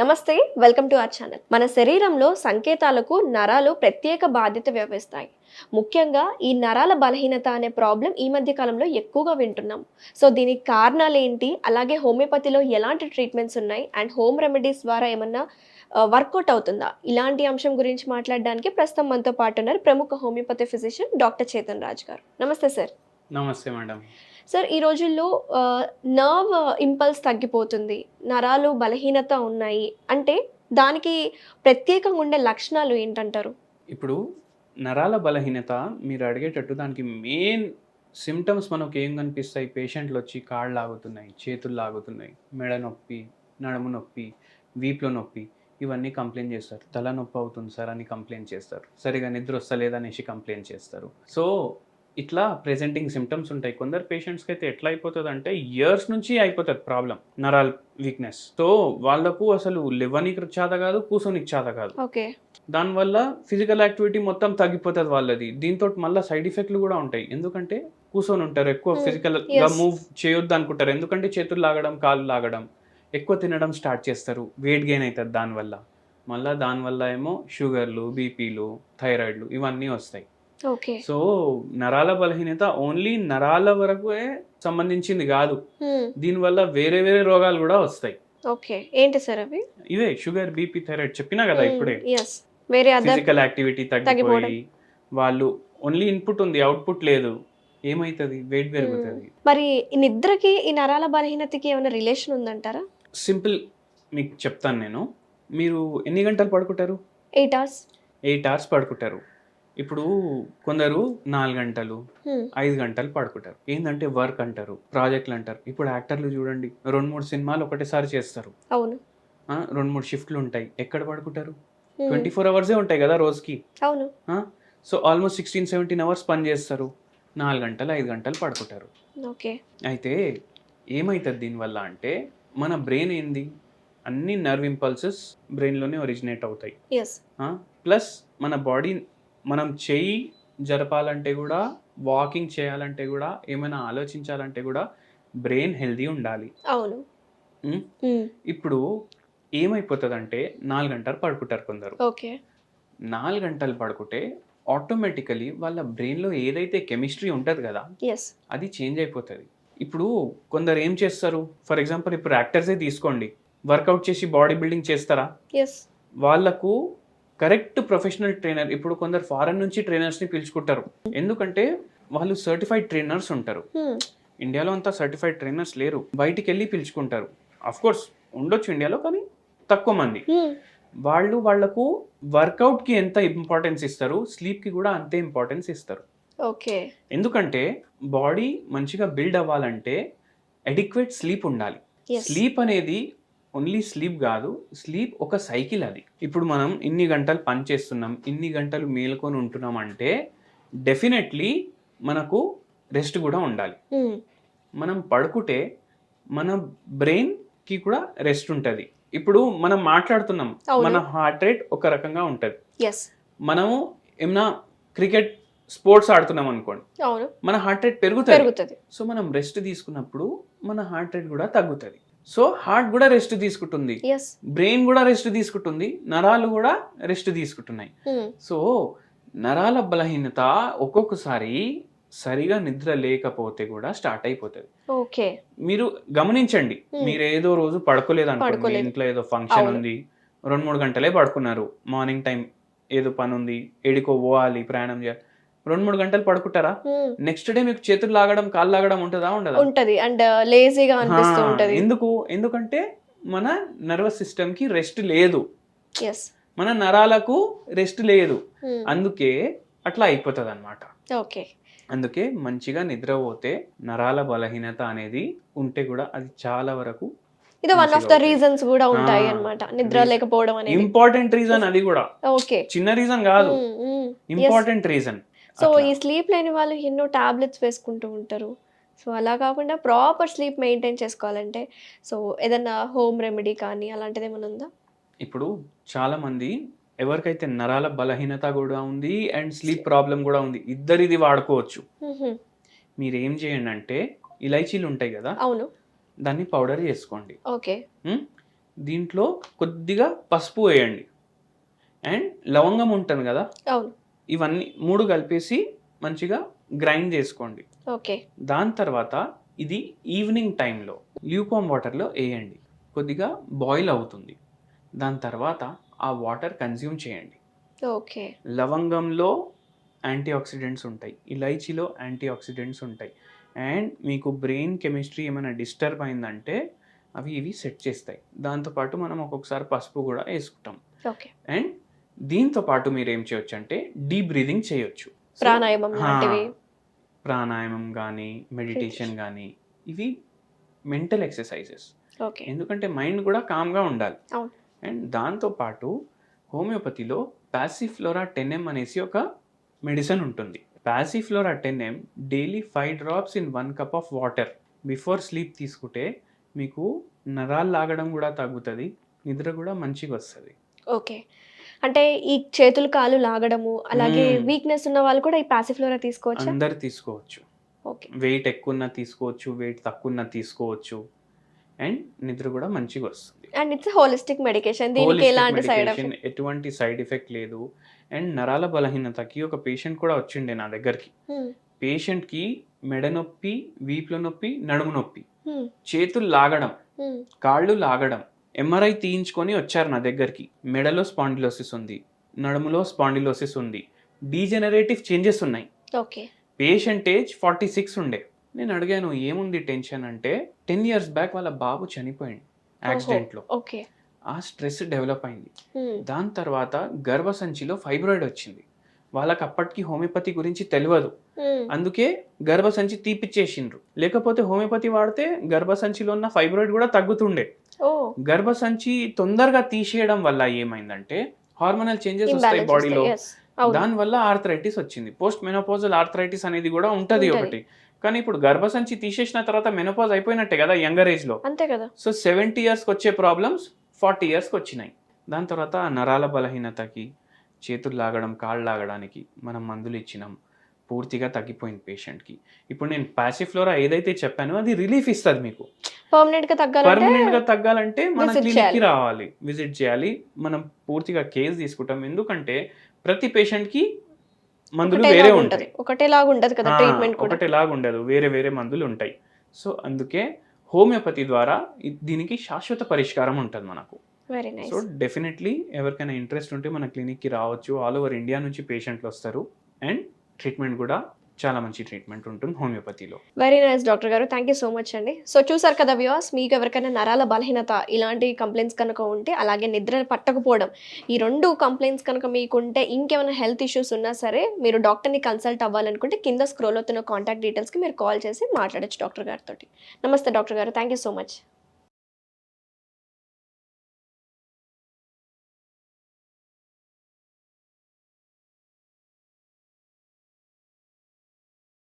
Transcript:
నమస్తే welcome to our channel. మన శరీరంలో సంకేతాలకు నరాలు ప్రత్యేక బాధ్యత వ్యవహరిస్తాయి ముఖ్యంగా ఈ నరాల బలహీనత అనే ప్రాబ్లం ఈ మధ్య కాలంలో ఎక్కువగా వింటున్నాం. సో దీనికి కారణాలు ఏంటి? అలాగే హోమియోపతిలో ఎలాంటి ట్రీట్మెంట్స్ ఉన్నాయి? అండ్ హోమ్ రెమెడీస్ ద్వారా ఏమన్నా వర్కౌట్ అవుతుందా? ఇలాంటి అంశం గురించి మాట్లాడడానికి ప్రస్తుతం మనతో పాటు ఉన్నారు ప్రముఖ homeopathy physician doctor Chetan Raj garu. నమస్తే సార్. నమస్తే మేడం. సార్ ఈ రోజుల్లో నర్వ్ ఇంపల్స్ తగ్గిపోతుంది నరాలు బలహీనత ఉన్నాయి. అంటే దానికి ప్రత్యేకంగా ఉండే లక్షణాలు ఏంటంటారు? ఇప్పుడు నరాల బలహీనత మీరు అడిగేటట్టు దానికి మెయిన్ సిమ్టమ్స్ మనకు ఏం కనిపిస్తాయి? పేషెంట్లు వచ్చి కాళ్ళు లాగుతున్నాయి చేతులు లాగుతున్నాయి మెడ నొప్పి నడుము నొప్పి వీపులో నొప్పి ఇవన్నీ కంప్లైంట్ చేస్తారు. తలనొప్పి అవుతుంది సార్ అని కంప్లైంట్ చేస్తారు. సరిగా నిద్ర వస్తలేదనేసి కంప్లైంట్ చేస్తారు. సో ఇట్లా ప్రెజెంటింగ్ సిమ్టమ్స్ ఉంటాయి. కొందరు పేషెంట్స్కి అయితే ఎట్లా అయిపోతుంది అంటే ఇయర్స్ నుంచి అయిపోతుంది ప్రాబ్లం నరాల్ వీక్నెస్ సో వాళ్ళకు అసలు లేవనికి చాత కాదు కూర్చోనికి చాత కాదు. ఓకే. దానివల్ల ఫిజికల్ యాక్టివిటీ మొత్తం తగ్గిపోతుంది వాళ్ళది. దీంతో మళ్ళీ సైడ్ ఎఫెక్ట్లు కూడా ఉంటాయి. ఎందుకంటే కూర్చొని ఉంటారు ఎక్కువ Hmm, ఫిజికల్గా yes. మూవ్ చేయొద్దు అనుకుంటారు. ఎందుకంటే చేతులు లాగడం కాళ్ళు లాగడం ఎక్కువ తినడం స్టార్ట్ చేస్తారు. వెయిట్ గెయిన్ అవుతుంది దానివల్ల. మళ్ళీ దానివల్ల ఏమో షుగర్లు బీపీలు థైరాయిడ్లు ఇవన్నీ వస్తాయి. సో నరాల బలహీనత ఓన్లీ నరాల వరకే సంబంధించింది కాదు. దీనివల్ల వేరే వేరే రోగాలు కూడా వస్తాయి. ఓకే. ఏంటి సార్ అవి? ఇవే షుగర్ బీపీ థైరాయిడ్ చెప్పినా కదా ఇప్పుడే. వేరే ఫిజికల్ యాక్టివిటీ. తగ్గిపోయి వాళ్ళు ఓన్లీ ఇన్పుట్ ఉంది అవుట్పుట్ లేదు. ఏమైతుంది? వెయిట్ పెరుగుతుంది. మరి నిద్రకి ఈ నరాల బలహీనతకి ఏమైనా రిలేషన్ ఉందంటారా? సింపుల్ మీకు చెప్తాను నేను. మీరు ఎన్ని గంటలు పడుకుంటారు? Eight hours. ఎయిట్ అవర్స్ పడుకుంటారు. ఇప్పుడు కొందరు నాలుగు గంటలు ఐదు గంటలు పడుకుంటారు. ఏంటంటే వర్క్ అంటారు ప్రాజెక్టులు అంటారు. ఇప్పుడు యాక్టర్లు చూడండి రెండు మూడు సినిమాలు ఒకటేసారి చేస్తారు. అవును. రెండు మూడు షిఫ్ట్లు ఉంటాయి. ఎక్కడ పడుకుంటారు. ట్వంటీ ఫోర్ అవర్సే ఉంటాయి కదా రోజుకి. అవును. So almost sixteen seventeen hours పని చేస్తారు. నాలుగు గంటలు ఐదు గంటలు పడుకుంటారు. ఓకే. అయితే ఏమవుతుంది దీనివల్ల అంటే మన బ్రెయిన్ ఏంది? అన్ని నర్వ్ ఇంపల్సెస్ బ్రెయిన్లోనే ఒరిజినేట్ అవుతాయి. ప్లస్ మన బాడీ మనం చెయ్యి జరపాలంటే కూడా వాకింగ్ చేయాలంటే కూడా ఏమైనా ఆలోచించాలంటే కూడా బ్రెయిన్ హెల్దీ ఉండాలి. అవును. ఇప్పుడు ఏమైపోతుందంటే నాలుగు గంటలు పడుకుంటారు కొందరు. ఓకే. నాలుగు గంటలు పడుకుంటే ఆటోమేటికలీ వాళ్ళ బ్రెయిన్లో ఏదైతే కెమిస్ట్రీ ఉంటుంది కదా అది చేంజ్ అయిపోతుంది. ఇప్పుడు కొందరు ఏం చేస్తారు? ఫర్ ఎగ్జాంపుల్ ఇప్పుడు యాక్టర్సే తీసుకోండి. వర్కౌట్ చేసి బాడీ బిల్డింగ్ చేస్తారా? వాళ్ళకు కరెక్ట్ ప్రొఫెషనల్ ట్రైనర్ ఇప్పుడు కొందరు ఫారెన్ నుంచి ట్రైనర్స్ని పిలుచుకుంటారు. ఎందుకంటే వాళ్ళు సర్టిఫైడ్ ట్రైనర్స్ ఉంటారు. ఇండియాలో అంతా సర్టిఫైడ్ ట్రైనర్స్ లేరు. బయటికి వెళ్ళి పిలుచుకుంటారు. అఫ్ కోర్స్ ఉండొచ్చు ఇండియాలో కానీ తక్కువ మంది. వాళ్ళు వాళ్ళకు వర్కౌట్కి ఎంత ఇంపార్టెన్స్ ఇస్తారు స్లీప్కి కూడా అంతే ఇంపార్టెన్స్ ఇస్తారు. ఓకే ఎందుకంటే బాడీ మంచిగా బిల్డ్ అవ్వాలంటే అడిక్వేట్ స్లీప్ ఉండాలి. స్లీప్ అనేది ఓన్లీ స్లీప్ కాదు స్లీప్ ఒక సైకిల్ అది. ఇప్పుడు మనం ఇన్ని గంటలు పని చేస్తున్నాం ఇన్ని గంటలు మేల్కొని ఉంటున్నాం అంటే డెఫినెట్లీ మనకు రెస్ట్ కూడా ఉండాలి. మనం పడుకుంటే మన బ్రెయిన్కి కూడా రెస్ట్ ఉంటుంది. ఇప్పుడు మనం మాట్లాడుతున్నాం. మన హార్ట్ రేట్ ఒక రకంగా ఉంటుంది. మనము ఏమన్నా క్రికెట్ స్పోర్ట్స్ ఆడుతున్నాం అనుకోండి మన హార్ట్ రేట్ పెరుగుతుంది. సో మనం రెస్ట్ తీసుకున్నప్పుడు మన హార్ట్ రేట్ కూడా తగ్గుతుంది. సో హార్ట్ కూడా రెస్ట్ తీసుకుంటుంది. బ్రెయిన్ కూడా రెస్ట్ తీసుకుంటుంది. నరాలు కూడా రెస్ట్ తీసుకుంటున్నాయి. సో నరాల బలహీనత ఒక్కొక్కసారి సరిగా నిద్ర లేకపోతే కూడా స్టార్ట్ అయిపోతుంది. ఓకే. మీరు గమనించండి. Hmm. మీరు ఏదో రోజు పడుకోలేదు అనుకోండి. ఇంట్లో ఏదో ఫంక్షన్. ఉంది. రెండు మూడు గంటలే పడుకున్నారు. మార్నింగ్ టైం ఏదో పని ఉంది. ఏడికో పోవాలి ప్రయాణం చేయాలి. రెండు మూడు గంటలు పడుకుంటారా? నెక్స్ట్ డే మీకు చేతులు లాగడం కాళ్ళు లాగడం ఉంటుందా ఉండదా? ఉంటది. అండ్ లేజీగా అనిపిస్తూ ఆ, ఉంటది. ఎందుకు? ఎందుకంటే మన నర్వస్ సిస్టమ్కి రెస్ట్ లేదు. మన నరాలకు రెస్ట్ లేదు. అందుకే అట్లా అయిపోతుంది అనమాట ఓకే. అందుకే మంచిగా నిద్రపోతే నరాల బలహీనత అనేది ఉంటే కూడా అది చాలా వరకు ఇది వన్ ఆఫ్ ద రీజన్స్ కూడా ఉంటాయి అన్నమాట. నిద్ర లేకపోవడం అనేది. ఇంపార్టెంట్ రీజన్ అది కూడా. ఓకే. చిన్న రీజన్ కాదు. ఇంపార్టెంట్ రీజన్ సో ఈ స్లీప్ లేని వాళ్ళు ఎన్నో టాబ్లెట్స్ వేసుకుంటూ ఉంటారు. సో అలా కాకుండా ప్రాపర్ స్లీప్ మెయింటైన్ చేసుకోవాలంటే సో ఏదైనా హోమ్ రెమెడీ కానీ అలాంటిది ఏమైనా ఉందా? ఇప్పుడు చాలా మంది ఎవరికైతే నరాల బలహీనత కూడా ఉంది అండ్ స్లీప్ ప్రాబ్లం కూడా ఉంది ఇద్దరిది వాడుకోవచ్చు. మీరు ఏం చేయండి అంటే ఇలైచీలు ఉంటాయి కదా అవును. దాన్ని పౌడర్ చేసుకోండి. ఓకే? దీంట్లో కొద్దిగా పసుపు వేయండి. అండ్ లవంగం ఉంటుంది కదా అవును. ఇవన్నీ మూడు కలిపేసి మంచిగా గ్రైండ్ చేసుకోండి. ఓకే. దాని తర్వాత ఇది ఈవినింగ్ టైంలో ల్యూకామ్ వాటర్లో వేయండి. కొద్దిగా బాయిల్ అవుతుంది. దాని తర్వాత ఆ వాటర్ కన్జ్యూమ్ చేయండి. ఓకే. లవంగంలో యాంటీ ఆక్సిడెంట్స్ ఉంటాయి. ఇలైచీలో యాంటీ ఆక్సిడెంట్స్ ఉంటాయి. అండ్ మీకు బ్రెయిన్ కెమిస్ట్రీ ఏమైనా డిస్టర్బ్ అయిందంటే అవి ఇవి సెట్ చేస్తాయి. దాంతోపాటు మనం ఒక్కొక్కసారి పసుపు కూడా వేసుకుంటాం. ఓకే. అండ్ దీంతో పాటు మీరు ఏం చేయొచ్చు అంటే డీప్ బ్రీదింగ్ చేయొచ్చు. ప్రాణాయామం ప్రాణాయామం కానీ మెడిటేషన్ కానీ ఇవి మెంటల్ ఎక్సర్సైజెస్. ఓకే. ఎందుకంటే మైండ్ కూడా కామ్గా ఉండాలి. అండ్ దాంతోపాటు హోమియోపతిలో పాసిఫ్లోరా టెన్ఎం అనేసి ఒక మెడిసిన్ ఉంటుంది. Passiflora ten M daily five drops in one cup of water before sleep తీసుకుంటే మీకు నరాలు లాగడం కూడా తగ్గుతుంది నిద్ర కూడా మంచిగా వస్తుంది. ఓకే. అంటే ఈ చేతులు కాలు లాగడము అలాగే. వీక్నెస్ ఉన్న వాళ్ళు కూడా ఈ పాసిఫ్లోరా తీసుకోవచ్చా? అందరు తీసుకోవచ్చు. ఓకే. వెయిట్ ఎక్కువ ఉన్నా తీసుకోవచ్చు వెయిట్ తక్కువ ఉన్నా తీసుకోవచ్చు. అండ్ నిద్ర కూడా మంచిగా వస్తుంది. అండ్ ఇట్స్ హోలిస్టిక్ మెడికేషన్ దీనికి ఎలాంటి సైడ్ medication, ఎటువంటి సైడ్ ఎఫెక్ట్ లేదు. అండ్ నరాల బలహీనతకి ఒక పేషెంట్ కూడా వచ్చిండే నా దగ్గరికి. పేషెంట్కి మెడ నొప్పి వీపుల నొప్పి నడుము నొప్పి. చేతులు లాగడం కాళ్ళు లాగడం ఎంఆర్ఐ తీయించుకొని వచ్చారు నా దగ్గరికి. మెడలో స్పాండిలోసిస్ ఉంది. నడుములో స్పాండిలోసిస్ ఉంది. డీజెనరేటివ్ చేంజెస్ ఉన్నాయి. Okay. Patient age forty six ఉండే. నేను అడిగాను ఏముంది టెన్షన్? అంటే టెన్ ఇయర్స్ బ్యాక్ వాళ్ళ బాబు చనిపోయింది యాక్సిడెంట్లో. ఓకే. ఆ స్ట్రెస్ డెవలప్ అయింది. దాని తర్వాత గర్భసంచిలో ఫైబ్రాయిడ్ వచ్చింది. వాళ్ళకి అప్పటికి హోమియోపతి గురించి తెలియదు అందుకే గర్భసంచి తీపిచ్చేసిండ్రు. లేకపోతే హోమియోపతి వాడితే గర్భసంచిలో ఉన్న ఫైబ్రాయిడ్ కూడా తగ్గుతుండే. గర్భసంచి తొందరగా తీసేయడం వల్ల ఏమైందంటే హార్మోనల్ చేంజెస్ వస్తాయి బాడీలో అవును. దాని వల్ల ఆర్థరైటిస్ వచ్చింది. పోస్ట్ మెనోపాజల్ ఆర్థరైటిస్ అనేది కూడా ఉంటది. ఒకటి. కానీ ఇప్పుడు గర్భసంచి తీసేసిన తర్వాత మెనోపాజ్ అయిపోయినట్టే కదా యంగర్ ఏజ్లో. అంతే కదా. సో సెవెంటీ ఇయర్స్కి వచ్చే ప్రాబ్లమ్స్ ఫార్టీ ఇయర్స్కి వచ్చినాయి. దాని తర్వాత నరాల బలహీనతకి చేతులు లాగడం కాళ్ళు లాగడానికి మనం మందులు ఇచ్చినాం. పూర్తిగా తగ్గిపోయింది పేషెంట్కి ఇప్పుడు నేను పాసిఫ్లోరా ఏదైతే చెప్పానో అది రిలీఫ్ ఇస్తుంది మీకు. పర్మనెంట్గా తగ్గాలంటే పర్మనెంట్గా తగ్గాలంటే మన క్లినిక్కి. రావాలి విజిట్ చేయాలి. మనం పూర్తిగా కేర్ తీసుకుంటాం. ఎందుకంటే ప్రతి పేషెంట్కి మందులు వేరే ఉంటాయి. ఒకటేలాగా ఉంటది కదా ట్రీట్మెంట్ ఒకటేలాగా ఉండదు. వేరే వేరే మందులు ఉంటాయి. సో అందుకే హోమియోపతి ద్వారా దీనికి శాశ్వత పరిష్కారం ఉంటుంది మనకు. వెరీ నైస్ సో డెఫినెట్లీ ఎవరికైనా ఇంట్రెస్ట్ ఉంటే మన క్లినిక్కి రావచ్చు. ఆల్ ఓవర్ ఇండియా నుంచి పేషెంట్లు వస్తారు. అండ్ ట్రీట్మెంట్ కూడా చాలా మంచి ట్రీట్మెంట్ ఉంటుంది హోమియోపతిలో. Very nice doctor garu. Thank you so much అండి. సో చూసారు కదా వ్యూస్ మీకు ఎవరికైనా నరాల బలహీనత ఇలాంటి కంప్లైంట్స్ కనుక ఉంటే అలాగే నిద్ర పట్టకపోవడం ఈ రెండు కంప్లైంట్స్ కనుక మీకు ఉంటే ఇంకేమైనా హెల్త్ ఇష్యూస్ ఉన్నా సరే మీరు డాక్టర్ని కన్సల్ట్ అవ్వాలనుకుంటే కింద స్క్రోల్ అవుతున్న కాంటాక్ట్ డీటెయిల్స్కి మీరు కాల్ చేసి మాట్లాడచ్చు డాక్టర్ గారితో నమస్తే doctor garu. Thank you so much